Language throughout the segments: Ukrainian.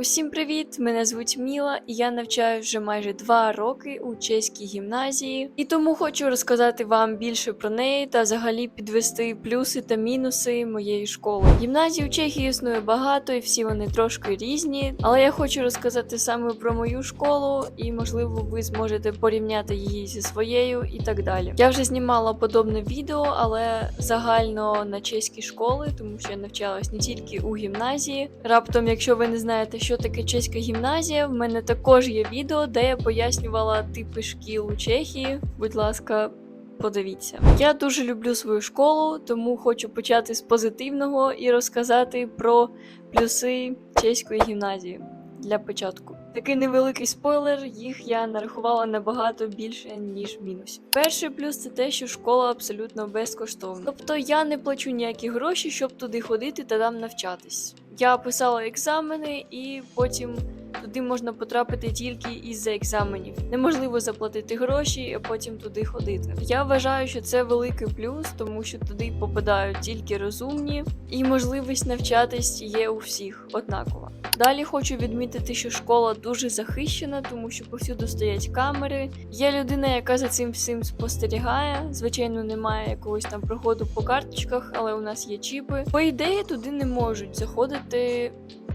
Усім привіт! Мене звуть Міла, і я навчаю вже майже два роки у чеській гімназії, і тому хочу розказати вам більше про неї та взагалі підвести плюси та мінуси моєї школи. Гімназій у Чехії існує багато, і всі вони трошки різні. Але я хочу розказати саме про мою школу, і можливо ви зможете порівняти її зі своєю і так далі. Я вже знімала подобне відео, але загально на чеські школи, тому що я навчалась не тільки у гімназії. Раптом, якщо ви не знаєте, що таке чеська гімназія, в мене також є відео, де я пояснювала типи шкіл у Чехії. Будь ласка. Подивіться, я дуже люблю свою школу, тому хочу почати з позитивного і розказати про плюси чеської гімназії для початку. Такий невеликий спойлер, їх я нарахувала набагато більше, ніж мінусів. Перший плюс це те, що школа абсолютно безкоштовна. Тобто я не плачу ніякі гроші, щоб туди ходити та там навчатись. Я писала екзамени і потім. Туди можна потрапити тільки із-за екзаменів. Неможливо заплатити гроші, а потім туди ходити. Я вважаю, що це великий плюс, тому що туди попадають тільки розумні, і можливість навчатись є у всіх однакова. Далі хочу відмітити, що школа дуже захищена, тому що повсюду стоять камери. Є людина, яка за цим всім спостерігає. Звичайно, немає якогось там проходу по карточках, але у нас є чіпи. По ідеї, туди не можуть заходити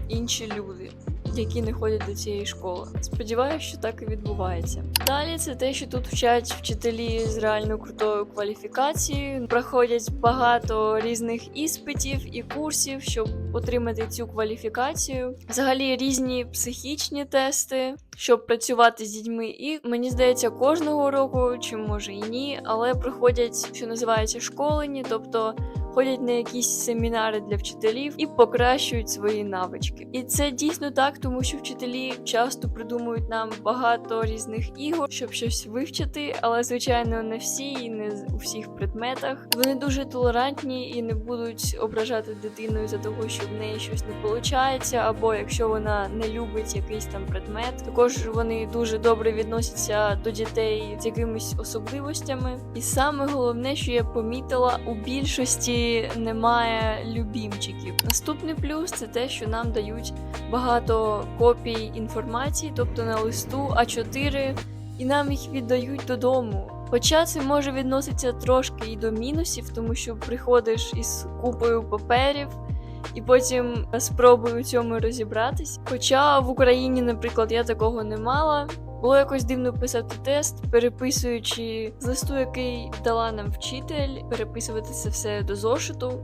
інші люди які не ходять до цієї школи. Сподіваюся, що так і відбувається. Далі це те, що тут вчать вчителі з реально крутою кваліфікацією, проходять багато різних іспитів і курсів, щоб отримати цю кваліфікацію. Взагалі різні психічні тести. Щоб працювати з дітьми, і мені здається, кожного року, чи може і ні, але проходять, що називається школені, тобто ходять на якісь семінари для вчителів і покращують свої навички. І це дійсно так, тому що вчителі часто придумують нам багато різних ігор, щоб щось вивчити, але звичайно не всі і не у всіх предметах. Вони дуже толерантні і не будуть ображати дитину за того, що в неї щось не виходить, або якщо вона не любить якийсь там предмет. Також вони дуже добре відносяться до дітей з якимись особливостями. І саме головне, що я помітила, у більшості немає любімчиків. Наступний плюс це те, що нам дають багато копій інформації, тобто на листу А4, і нам їх віддають додому. Хоча це може відноситися трошки і до мінусів, тому що приходиш із купою паперів. І потім спробую у цьому розібратись. Хоча в Україні, наприклад, я такого не мала. Було якось дивно писати тест, переписуючи з листу, який дала нам вчитель, переписувати це все до зошиту,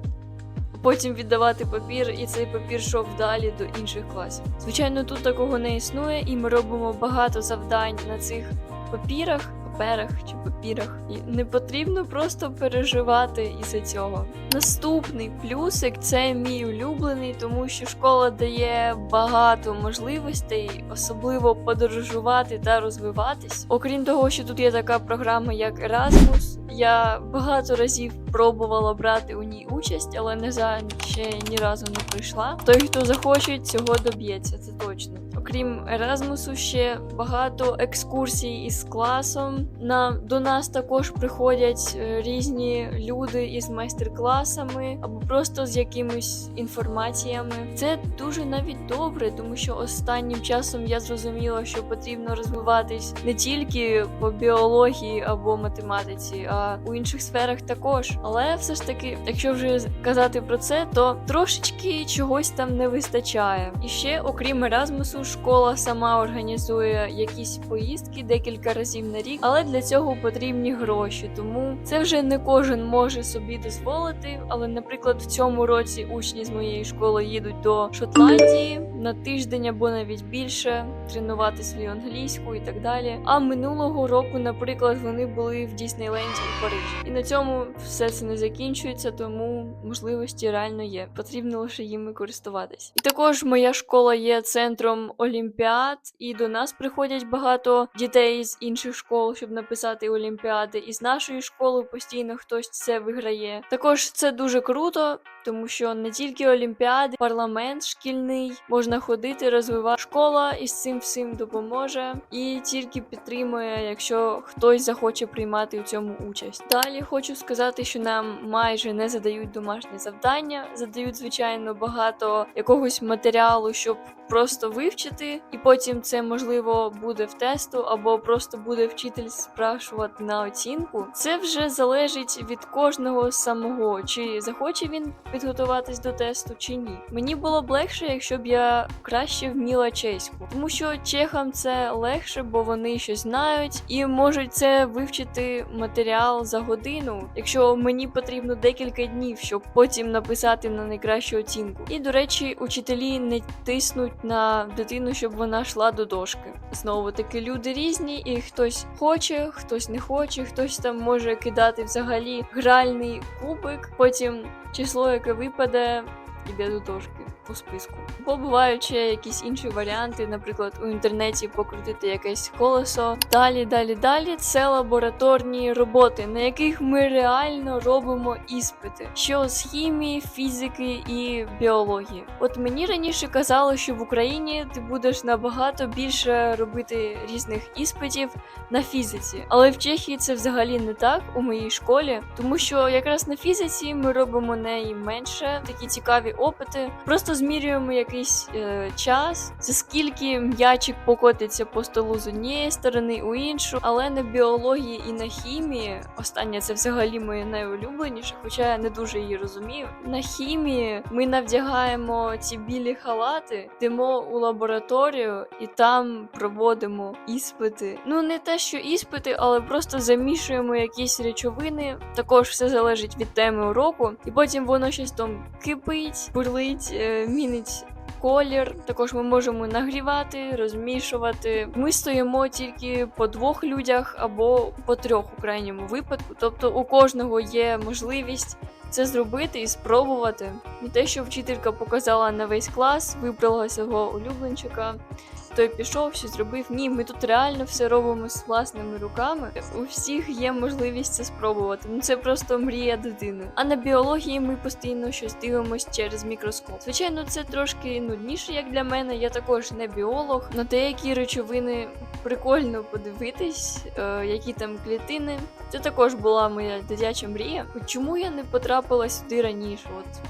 потім віддавати папір, і цей папір йшов далі до інших класів. Звичайно, тут такого не існує, і ми робимо багато завдань на цих папірах. Паперах чи папірах, і не потрібно просто переживати із цього. Наступний плюсик це мій улюблений, тому що школа дає багато можливостей, особливо подорожувати та розвиватись. Окрім того, що тут є така програма, як Erasmus, я багато разів пробувала брати у ній участь, але не за ще ні разу не прийшла. Той, хто захоче, цього доб'ється, це точно. Окрім Еразмусу, ще багато екскурсій із класом. На до нас також приходять е, різні люди із майстер-класами або просто з якимись інформаціями. Це дуже навіть добре, тому що останнім часом я зрозуміла, що потрібно розвиватись не тільки по біології або математиці, а у інших сферах також. Але все ж таки, якщо вже казати про це, то трошечки чогось там не вистачає. І ще, окрім Еразмусу, школа сама організує якісь поїздки декілька разів на рік, але для цього потрібні гроші. Тому це вже не кожен може собі дозволити. Але, наприклад, в цьому році учні з моєї школи їдуть до Шотландії на тиждень або навіть більше тренувати свою англійську і так далі. А минулого року, наприклад, вони були в Діснейленді у Парижі. І на цьому все це не закінчується, тому можливості реально є. Потрібно лише їми користуватись. І також моя школа є центром олімпіад, і до нас приходять багато дітей з інших школ, щоб написати олімпіади, і з нашої школи постійно хтось це виграє. Також це дуже круто, тому що не тільки олімпіади, парламент шкільний можна ходити, розвивати школа і з цим всім допоможе і тільки підтримує, якщо хтось захоче приймати у цьому участь. Далі хочу сказати, що нам майже не задають домашні завдання, задають звичайно багато якогось матеріалу, щоб просто вивчити, і потім це можливо буде в тесту, або просто буде вчитель спрашувати на оцінку. Це вже залежить від кожного самого, чи захоче він підготуватись до тесту, чи ні. Мені було б легше, якщо б я краще вміла чеську, тому що чехам це легше, бо вони щось знають і можуть це вивчити матеріал за годину, якщо мені потрібно декілька днів, щоб потім написати на найкращу оцінку. І до речі, учителі не тиснуть на дитину, щоб вона йшла до дошки. Знову таки люди різні, і хтось хоче, хтось не хоче, хтось там може кидати взагалі гральний кубик, потім число, яке випаде, іде до дошки по списку. Бо бувають ще якісь інші варіанти, наприклад, у інтернеті покрутити якесь колесо. Далі, далі, далі це лабораторні роботи, на яких ми реально робимо іспити, що з хімії, фізики і біології. От мені раніше казали, що в Україні ти будеш набагато більше робити різних іспитів на фізиці, але в Чехії це взагалі не так у моїй школі, тому що якраз на фізиці ми робимо найменше такі цікаві опити. Просто змірюємо якийсь е, час, за скільки м'ячик покотиться по столу з однієї сторони у іншу, але на біології і на хімії. Останнє це взагалі моє найулюбленіше, хоча я не дуже її розумію. На хімії ми навдягаємо ці білі халати, йдемо у лабораторію і там проводимо іспити. Ну не те, що іспити, але просто замішуємо якісь речовини. Також все залежить від теми уроку, і потім воно щось там кипить, бурлить, е, мінить. Колір також ми можемо нагрівати, розмішувати. Ми стоїмо тільки по двох людях або по трьох у крайньому випадку. Тобто у кожного є можливість це зробити і спробувати. Не те, що вчителька показала на весь клас, вибрала свого улюбленчика. Той пішов, що зробив. Ні, ми тут реально все робимо з власними руками. У всіх є можливість це спробувати. Ну це просто мрія дитини. А на біології ми постійно щось дивимося через мікроскоп. Звичайно, це трошки нудніше, як для мене. Я також не біолог. На деякі речовини прикольно подивитись, е, які там клітини. Це також була моя дитяча мрія. Чому я не потрапила сюди раніше? От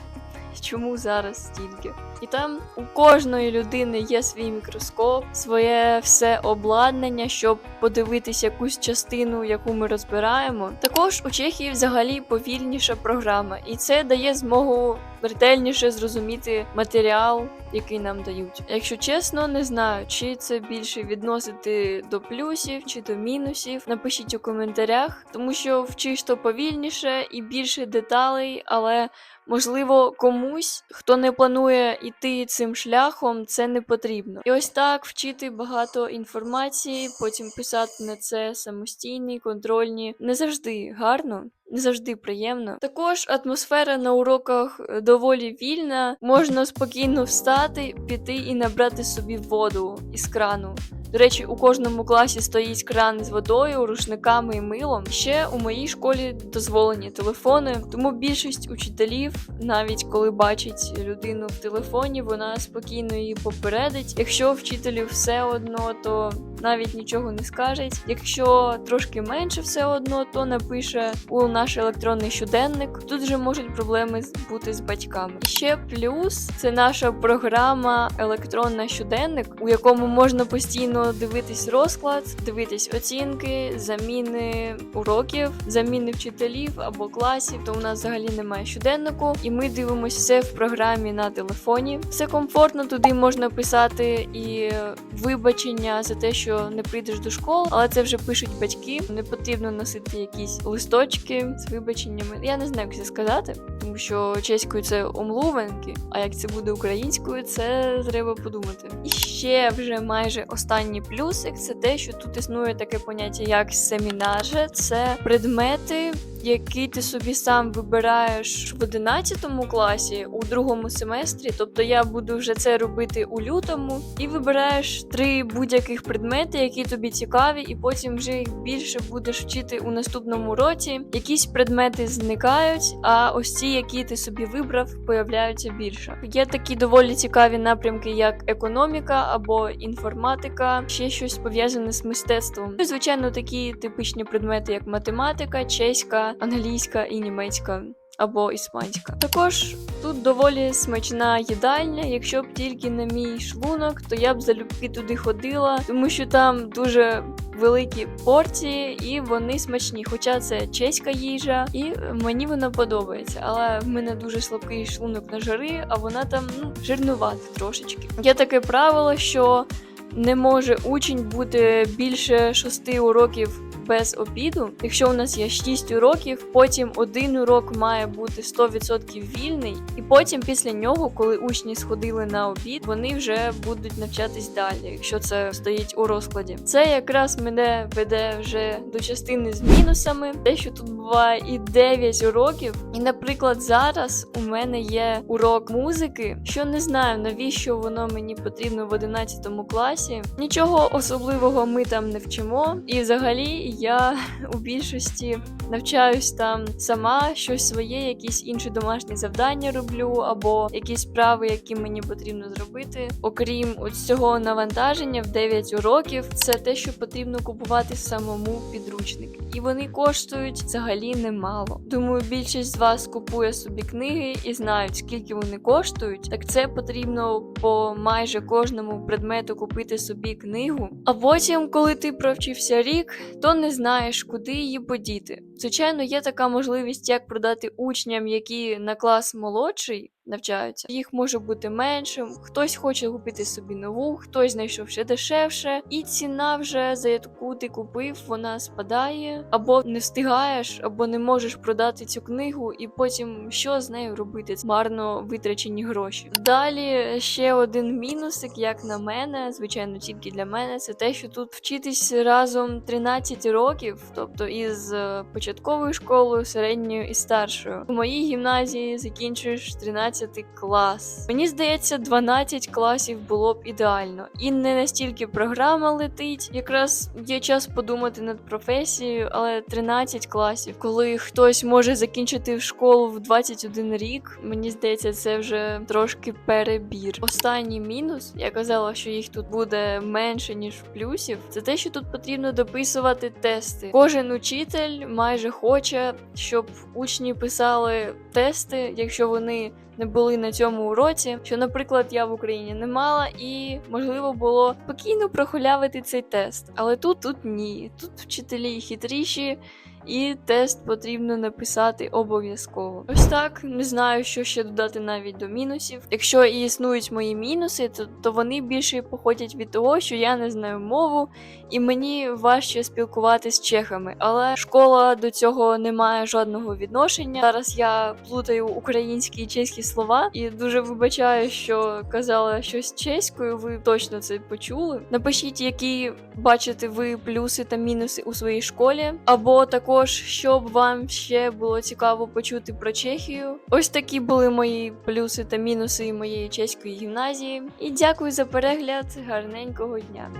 чому зараз стільки? І там у кожної людини є свій мікроскоп, своє все обладнання, щоб подивитись якусь частину, яку ми розбираємо. Також у Чехії взагалі повільніша програма, і це дає змогу ретельніше зрозуміти матеріал, який нам дають. Якщо чесно, не знаю, чи це більше відносити до плюсів чи до мінусів. Напишіть у коментарях, тому що вчиш то повільніше і більше деталей, але можливо комусь, хто не планує йти цим шляхом, це не потрібно. І ось так вчити багато інформації, потім писати на це самостійні, контрольні, не завжди гарно. Не завжди приємно. Також атмосфера на уроках доволі вільна. Можна спокійно встати, піти і набрати собі воду із крану. До речі, у кожному класі стоїть кран з водою, рушниками і милом. Ще у моїй школі дозволені телефони, тому більшість учителів, навіть коли бачить людину в телефоні, вона спокійно її попередить. Якщо вчителю все одно, то навіть нічого не скажуть. Якщо трошки менше все одно, то напише у наш електронний щоденник. Тут же можуть проблеми бути з батьками. І ще плюс це наша програма електронна щоденник, у якому можна постійно дивитись розклад, дивитись оцінки, заміни уроків, заміни вчителів або класів. То у нас взагалі немає щоденнику, і ми дивимося все в програмі на телефоні. Все комфортно, туди можна писати і вибачення за те, що не прийдеш до школи, але це вже пишуть батьки. Не потрібно носити якісь листочки з вибаченнями. Я не знаю, як це сказати, тому що чеською це омлуванки, а як це буде українською, це треба подумати. І ще вже майже останній плюсик це те, що тут існує таке поняття як семінаже. Це предмети, який ти собі сам вибираєш в 11 класі у другому семестрі. Тобто я буду вже це робити у лютому, і вибираєш три будь-яких предмети, які тобі цікаві, і потім вже їх більше будеш вчити у наступному році. Якісь предмети зникають, а ось ці, які ти собі вибрав, появляються більше. Є такі доволі цікаві напрямки, як економіка або інформатика, ще щось пов'язане з мистецтвом. Ну, звичайно, такі типичні предмети, як математика, чеська, англійська і німецька. Або іспанська. Також тут доволі смачна їдальня. Якщо б тільки на мій шлунок, то я б залюбки туди ходила, тому що там дуже великі порції і вони смачні. Хоча це чеська їжа, і мені вона подобається. Але в мене дуже слабкий шлунок на жари, а вона там ну жирнувата трошечки. Є таке правило, що не може учень бути більше шести уроків без обіду. Якщо у нас є 6 уроків, потім один урок має бути 100% вільний, і потім після нього, коли учні сходили на обід, вони вже будуть навчатись далі, якщо це стоїть у розкладі. Це якраз мене веде вже до частини з мінусами, те, що тут буває і 9 уроків. І, наприклад, зараз у мене є урок музики, що не знаю навіщо воно мені потрібно в 11 класі. Нічого особливого ми там не вчимо, і взагалі я у більшості навчаюсь там сама, щось своє, якісь інші домашні завдання роблю, або якісь справи, які мені потрібно зробити. Окрім цього навантаження в 9 уроків, це те, що потрібно купувати самому підручник. І вони коштують взагалі немало. Думаю, більшість з вас купує собі книги і знають, скільки вони коштують. Так це потрібно по майже кожному предмету купити собі книгу. А потім, коли ти провчився рік, то не знаєш, куди її подіти. Звичайно, є така можливість, як продати учням, які на клас молодший. Навчаються, їх може бути меншим. Хтось хоче купити собі нову, хтось знайшов ще дешевше, і ціна вже за яку ти купив, вона спадає, або не встигаєш, або не можеш продати цю книгу, і потім що з нею робити? Марно витрачені гроші. Далі ще один мінусик, як на мене, звичайно, тільки для мене, це те, що тут вчитись разом 13 років, тобто із е, початковою школою, середньою і старшою. У моїй гімназії закінчуєш 13 клас. Мені здається, 12 класів було б ідеально. І не настільки програма летить. Якраз є час подумати над професією, але 13 класів, коли хтось може закінчити школу в 21 рік, мені здається, це вже трошки перебір. Останній мінус, я казала, що їх тут буде менше ніж плюсів. Це те, що тут потрібно дописувати тести. Кожен учитель майже хоче, щоб учні писали тести, якщо вони не були на цьому уроці, що, наприклад, я в Україні не мала, і можливо було спокійно прохулявити цей тест. Але тут тут ні. Тут вчителі хитріші. І тест потрібно написати обов'язково. Ось так не знаю, що ще додати навіть до мінусів. Якщо і існують мої мінуси, то, то вони більше походять від того, що я не знаю мову, і мені важче спілкуватися з чехами. Але школа до цього не має жодного відношення. Зараз я плутаю українські і чеські слова, і дуже вибачаю, що казала щось чеською. Ви точно це почули. Напишіть, які бачите ви плюси та мінуси у своїй школі, або також щоб вам ще було цікаво почути про Чехію. Ось такі були мої плюси та мінуси моєї чеської гімназії. І дякую за перегляд. Гарненького дня.